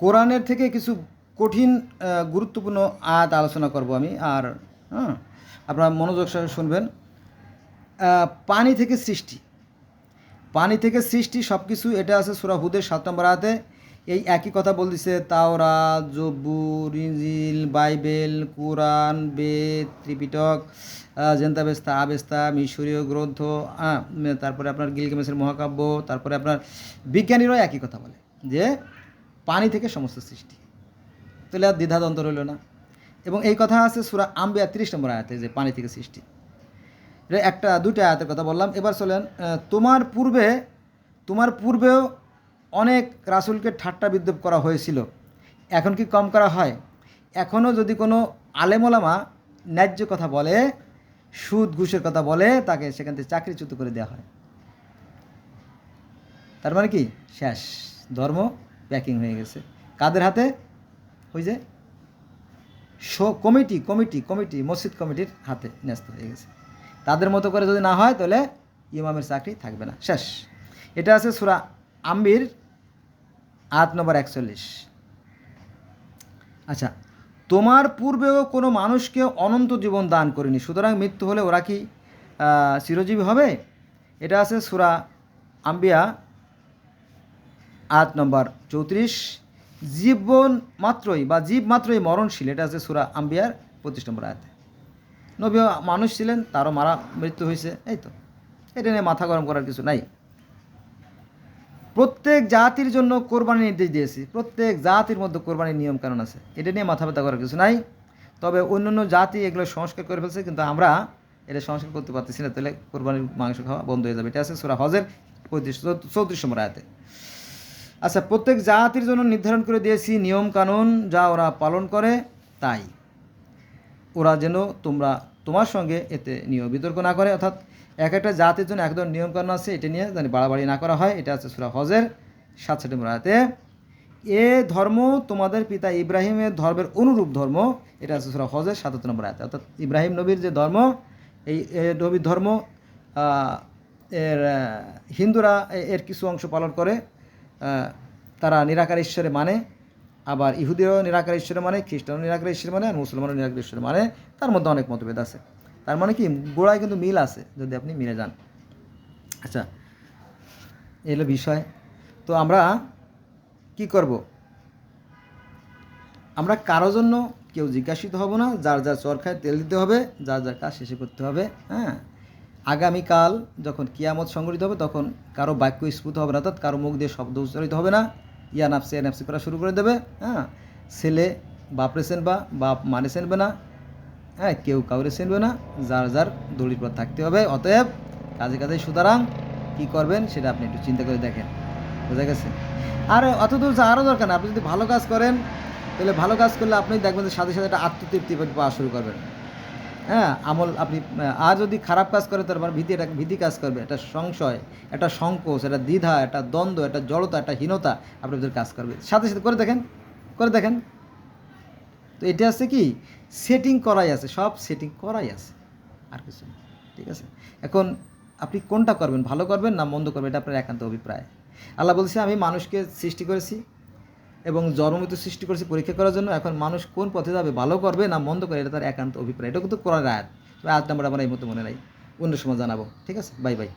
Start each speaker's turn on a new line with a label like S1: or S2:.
S1: কোরআনের থেকে কিছু কঠিন গুরুত্বপূর্ণ আয়াত আলোচনা করব আমি। আর হ্যাঁ আপনারা মনোযোগ সহকারে শুনবেন। পানি থেকে সৃষ্টি। পানি থেকে সৃষ্টি সব কিছু এটা আছে সুরা হুদের সাত নম্বর আয়াতে। এই একই কথা বলতেছে তাওরা জব্বুর ইঞ্জিল বাইবেল, কোরআন, বেদ, ত্রিপিটক জেন্তাবেস্তা, আবেস্তা, মিশরীয় গ্রন্থ তারপরে আপনার গিলগেমেসের মহাকাব্য, তারপরে আপনার বিজ্ঞানীরাও একই কথা বলে যে পানি থেকে সমস্ত সৃষ্টি। তাহলে আর দ্বিধাদ্বন্দ্ব রইল না। এবং এই কথা আছে সুরা আম্বিয়া তিরিশ নম্বর আয়াতে যে পানি থেকে সৃষ্টি। একটা, দুইটা আয়াতের কথা বললাম। এবার চলেন তোমার পূর্বে, তোমার পূর্বেও অনেক রাসুলকে ঠাট্টা বিদ্রুপ করা হয়েছিল। এখন কি কম করা হয়? এখনও যদি কোনো আলেমোলামা ন্যায্য কথা বলে, সুদ, ঘুষের কথা বলে, তাকে সেখান থেকে চাকরিচ্যুত করে দেওয়া হয়। তার মানে কি? শেষ। ধর্ম প্যাকিং হয়ে গেছে। কাদের হাতে? ওই যে শো, কমিটি কমিটি কমিটি, মসজিদ কমিটির হাতে ন্যস্ত হয়ে গেছে। তাদের মতো করে যদি না হয়, তাহলে ইমামের চাকরি থাকবে না। শেষ। এটা আছে সুরা আম্বির আট নম্বর একচল্লিশ। আচ্ছা তোমার পূর্বেও কোনো মানুষকে অনন্ত জীবন দান করিনি। সুতরাং মৃত্যু হলে ওরা কি চিরজীবী হবে? এটা আছে সুরা আম্বিয়া আট নম্বর চৌত্রিশ। জীবন মাত্রই বা জীব মাত্রই মরণশীল, এটা আছে সুরা আম্বিয়ার পঁচিশ নম্বর আয়াতে। নবী মানুষ ছিলেন, তারও মারা মৃত্যু হয়েছে, এই তো। এটা নিয়ে মাথা গরম করার কিছু নাই। প্রত্যেক জাতির জন্য কোরবানি নির্দেশ দিয়েছি, প্রত্যেক জাতির মধ্যে কোরবানির নিয়ম কানুন আছে। এটা নিয়ে মাথা ব্যথা করার কিছু নাই। তবে অন্যান্য জাতি এগুলো সংস্কার করে ফেলছে, কিন্তু আমরা এটা সংস্কার করতে পারতেছি না, তাহলে কোরবানির মাংস খাওয়া বন্ধ হয়ে যাবে। এটা আছে সুরা হজের পঁয়ত্রিশ, চৌত্রিশ নম্বর আয়াতে। আচ্ছা প্রত্যেক জাতির জন্য নির্ধারণ করে দিয়েছি নিয়ম কানুন যা ওরা পালন করে, তাই। ওরা যেন তোমরা তোমার সঙ্গে এতে নিয়ম বিতর্ক না করে, অর্থাৎ এক একটা জাতির জন্য এক ধরনের নিয়মকানুন আছে, এটা নিয়ে যেন বাড়াবাড়ি না করা হয়, এটা আছে সুরা হজের সাতষট্টি রাতে এ ধর্ম তোমাদের পিতা ইব্রাহিমের ধর্মের অনুরূপ ধর্ম, এটা আছে সুরা হজের সাতাত্তর নম্বর আয়াতে। অর্থাৎ ইব্রাহিম নবীর যে ধর্ম, এই নবীর ধর্ম এর হিন্দুরা এর কিছু অংশ পালন করে তারা নিরাকার ঈশ্বরে মানে আবার ইহুদিও নিরাকার ঈশ্বরে মানে খ্রিস্টানও নিরাকার ঈশ্বরে মানে আর মুসলমানও নিরাকার ঈশ্বরে মানে তার মধ্যে অনেক মতভেদ আছে। তার মানে কি, গোড়ায় কিন্তু মিল আছে, যদি আপনি মিলে যান। আচ্ছা এই হলো বিষয়। তো আমরা কি করব? আমরা কারও জন্য কেউ জিজ্ঞাসিত হব না, যার যার চরখায় তেল দিতে হবে, যার যার কাজ শেষে করতে হবে হ্যাঁ? আগামীকাল যখন কিয়ামত সংগঠিত হবে, তখন কারও বাক্য স্ফুত হবে না, অর্থাৎ কারও মুখ দিয়ে শব্দ উচ্চারিত হবে না। ইয়া নাফসি নাফসি করা শুরু করে দেবে হ্যাঁ? ছেলে বাপরে চেনবা, বাপ মানে চেনবে না হ্যাঁ? কেউ কাউরে চিনবে না, যার যার দড়ির পর থাকতে হবে। অতএব কাজে কাজে সুতরাং কী করবেন সেটা আপনি একটু চিন্তা করে দেখেন। বোঝা গেছে? আর অত দূর আরও দরকার না, আপনি যদি ভালো কাজ করেন, তাহলে ভালো কাজ করলে আপনি দেখবেন যে সাথে সাথে একটা আত্মতৃপ্তি পাওয়া শুরু করবেন। হ্যাঁ আমল আপনি আর যদি খারাপ কাজ করে তার মানে ভীতি, এটা ভীতি কাজ করবে একটা সংশয় একটা সংকোচ একটা দ্বিধা একটা দ্বন্দ্ব একটা জড়তা একটা হীনতা আপনাদের কাজ করবে। সাথে সাথে করে দেখেন করে দেখেন। তো এটা আছে কি? সেটিং করাই আছে, সব সেটিং করাই আছে, আর কিছু না, ঠিক আছে? এখন আপনি কোনটা করবেন, ভালো করবেন না মন্দ করবেন, এটা আপনার একান্ত অভিপ্রায়। আল্লাহ বলছে, আমি মানুষকে সৃষ্টি করেছি এবং জন্মমৃত্যু সৃষ্টি করেছে পরীক্ষা করার জন্য। এখন মানুষ কোন পথে যাবে, ভালো করবে না মন্দ করে এটা তার একান্ত অভিপ্রায়। এটা কিন্তু করার আয়াত। আয়াত নাম্বার আমার এই মতো মনে নাই। অন্য সময় জানাব। ঠিক আছে? Bye bye.